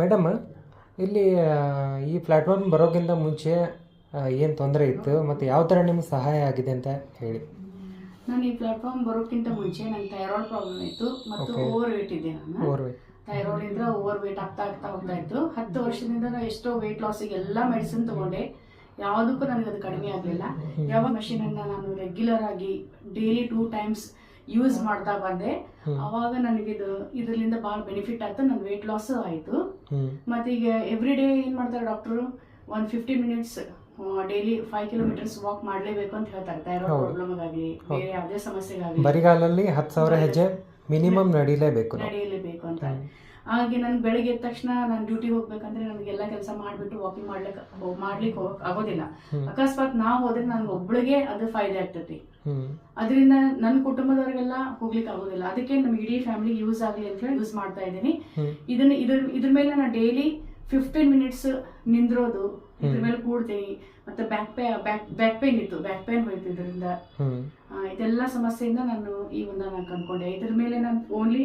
Madam ಇಲ್ಲಿ ಈ platform ಬರೋಕ್ಕಿಂತ ಮುಂಚೆ ಏನು ತೊಂದರೆ ಇತ್ತು? ಮತ್ತು ಯಾವ ಥರ ನಿಮ್ಗೆ ಸಹಾಯ ಆಗಿದೆ ಅಂತ ಹೇಳಿ. ನಾನು ಈ ಪ್ಲಾಟ್ಫಾರ್ಮ್ ಬರೋಕ್ಕಿಂತ ಮುಂಚೆ ನಂಗೆ ಥೈರಾಯ್ಡ್ ಪ್ರಾಬ್ಲಮ್ ಇತ್ತು. ಮತ್ತು Okay. ಓವರ್ ವೇಟ್ ಇದೆ ನಾನು ಓವರ್ ಥೈರಾಯ್ಡ್ ಇಂದ ಓವರ್ ವೇಟ್ ಆಗ್ತಾ ಆಗ್ತಾ ಹೋಗ್ತಾ ಇತ್ತು. ಹತ್ತು ವರ್ಷದಿಂದ ನಾನು ಎಷ್ಟೋ ವೇಟ್ ಲಾಸಿಗೆ ಎಲ್ಲ ಮೆಡಿಸಿನ್ ತಗೊಂಡೆ. ಯಾವುದಕ್ಕೂ ನನಗೆ ಅದು ಕಡಿಮೆ ಆಗಲಿಲ್ಲ. ಯಾವ machine ಅನ್ನ ನಾನು ರೆಗ್ಯುಲರ್ ಆಗಿ ಡೈಲಿ ಟೂ ಟೈಮ್ಸ್ ಯೂಸ್ ಮಾಡ್ತಾ ಬಂದೆ. ಅವಾಗ ನನಗೆ ಇದು ಇದರಿಂದ ಬಹಳ ಬೆನಿಫಿಟ್ ಆಯ್ತು ನನ್ನ ವೆಯ್ಟ್ ಲಾಸ್ ಆಯ್ತು. ಮತ್ತೆ ಈಗ ಎವ್ರಿ ಡೇ ಏನು ಮಾಡ್ತಾರೆ ಡಾಕ್ಟರ್ ಒಂದು fifty minutes daily five kilometres walk ಮಾಡಲೇಬೇಕು ಅಂತ ಹೇಳ್ತಾರೆ. ಥೈರಾಯ್ಡ್ ಪ್ರಾಬ್ಲಮ್ ಪ್ರಾಬ್ಲಮ್ಗಾಗಲಿ ಬೇರೆ ಯಾವುದೇ ಸಮಸ್ಯೆಗಾಗಲಿ. ಬರಿಗಾಲಲ್ಲಿ ಹತ್ತು ಸಾವಿರ ಹೆಜ್ಜೆ ಮಿನಿಮಮ್ ನಡೀಲೇಬೇಕು ನಡೀಲೇಬೇಕು ನಡೆಯಲೇಬೇಕು ಅಂತ ಹಾಗೆ ನಾನು ಬೆಳಗ್ಗೆ ಎದ್ದ ತಕ್ಷಣ ನಾನು ಡ್ಯೂಟಿ ಹೋಗ್ಬೇಕಂದ್ರೆ ಎಲ್ಲಾ ಕೆಲಸ ಮಾಡಿಬಿಟ್ಟು ವಾಕಿಂಗ್ ಮಾಡ್ಲಿಕ್ಕೆ ಮಾಡ್ಲಿಕ್ಕೆ ಹೋಗಕ್ ಆಗೋದಿಲ್ಲ. ಅಕಸ್ಮಾತ್ ನಾವು ಹೋದ್ರೆ ನನ್ಗೆ ಒಬ್ಳಿಗೆ ಅದು ಫಾಯ್ದೆ ಆಗ್ತೈತಿ. ಅದರಿಂದ ನನ್ನ ಕುಟುಂಬದವರಿಗೆಲ್ಲ ಹೋಗ್ಲಿಕ್ಕೆ ಆಗೋದಿಲ್ಲ. ಅದಕ್ಕೆ ನಮ್ಗೆ ಇಡೀ ಫ್ಯಾಮಿಲಿ ಯೂಸ್ ಆಗಲಿ ಅಂತ ಹೇಳಿ ಯೂಸ್ ಮಾಡ್ತಾ ಇದ್ದೀನಿ. ಇದನ್ನ ಇದ್ರ ಇದ್ರ ಮೇಲೆ ನಾನು ಡೈಲಿ ಫಿಫ್ಟೀನ್ ಮಿನಿಟ್ಸ್ ನಿಂದ್ರೋದು ಇದ್ರ ಮೇಲೆ ಕೂಡ್ತೀನಿ. ಮತ್ತೆ back pay back back pain ಇತ್ತು ಬ್ಯಾಕ್ ಪೇನ್ ಹೋಯ್ತು ಇದರಿಂದ ಇದೆಲ್ಲ ಸಮಸ್ಯೆಯಿಂದ ನಾನು ಈ ಒಂದು ನಾನು ಕಂಡ್ಕೊಂಡೆ. ಇದ್ರ ಮೇಲೆ ನಾನು only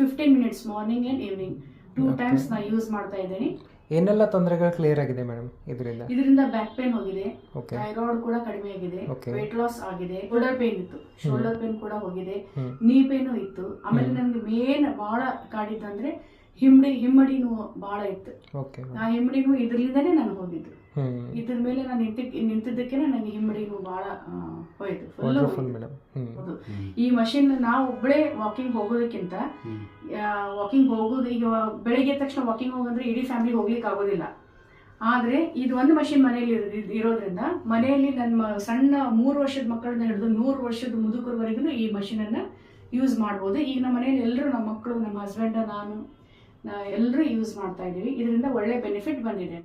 fifteen minutes morning and evening two times ನಾನು ಯೂಸ್ ಮಾಡ್ತಾ ಇದ್ದೀನಿ. ಏನೆಲ್ಲ ತೊಂದರೆಗಳು ಕ್ಲಿಯರ್ ಆಗಿದೆ ಮೇಡಮ್ ಇದರಿಂದ? ಇದರಿಂದ ಬ್ಯಾಕ್ ಪೇನ್ ಹೋಗಿದೆ. ಥೈರಾಯ್ಡ್ ಕೂಡ ಕಡಿಮೆ ಆಗಿದೆ. ವೆಯ್ಟ್ ವೇಟ್ ಲಾಸ್ ಆಗಿದೆ. ಶೋಲ್ಡರ್ ಪೇನ್ ಇತ್ತು. ಶೋಲ್ಡರ್ ಪೇನ್ ಕೂಡ ಹೋಗಿದೆ. ನೀ ಪೇನು ಇತ್ತು. ಆಮೇಲೆ ನನಗೆ ಮೇನ್ ಬಹಳ ಕಾಡಿದ್ದಂದ್ರೆ ಹಿಮ್ಮಡಿ ಹಿಮ್ಮಡಿನೂ ನೋವು ಬಹಳ ಇತ್ತು. ಓಕೆ ಆ ಹಿಮ್ಮಡಿನೂ ನೋವು ಇದರಿಂದನೇ ನಾನು ಹೋಗಿದ್ದು. ಇದ್ರ ಮೇಲೆ ನಾನು ನಿಂತ ನಿಂತಿದ್ದಕ್ಕೆ ನನಗೆ ಹಿಮ್ಮಡಿನೂ ನೋವು ಬಹಳ ಹೋಯ್ತು. ಹೌದು. ಈ ಮಷಿನ್ ನಾವು ಒಬ್ಬಳೇ ವಾಕಿಂಗ್ ಹೋಗೋದಕ್ಕಿಂತ ವಾಕಿಂಗ್ ಹೋಗೋದು ಈಗ ಬೆಳಿಗ್ಗೆ ತಕ್ಷಣ ವಾಕಿಂಗ್ ಹೋಗಂದ್ರೆ ಇಡೀ ಫ್ಯಾಮಿಲಿ ಹೋಗ್ಲಿಕ್ಕೆ ಆಗೋದಿಲ್ಲ. ಆದ್ರೆ ಇದು ಒಂದು ಮಷಿನ್ ಮನೆಯಲ್ಲಿ ಇರೋದ್ರಿಂದ ಮನೆಯಲ್ಲಿ ನನ್ನ ಸಣ್ಣ ಮೂರು ವರ್ಷದ ಮಕ್ಕಳನ್ನ ಹಿಡಿದು ನೂರು ವರ್ಷದ ಮುದುಕರವರೆಗೂ ಈ ಮಷಿನ್ ಅನ್ನ ಯೂಸ್ ಮಾಡ್ಬೋದು. ಈಗ ನಮ್ಮ ಮನೆಯಲ್ಲಿ ಎಲ್ಲರೂ ನಮ್ಮ ಮಕ್ಕಳು ನಮ್ಮ ಹಸ್ಬೆಂಡ್ ನಾನು ಎಲ್ಲರೂ ಯೂಸ್ ಮಾಡ್ತಾ ಇದ್ದೀವಿ. ಇದರಿಂದ ಒಳ್ಳೆ ಬೆನಿಫಿಟ್ ಬಂದಿದೆ.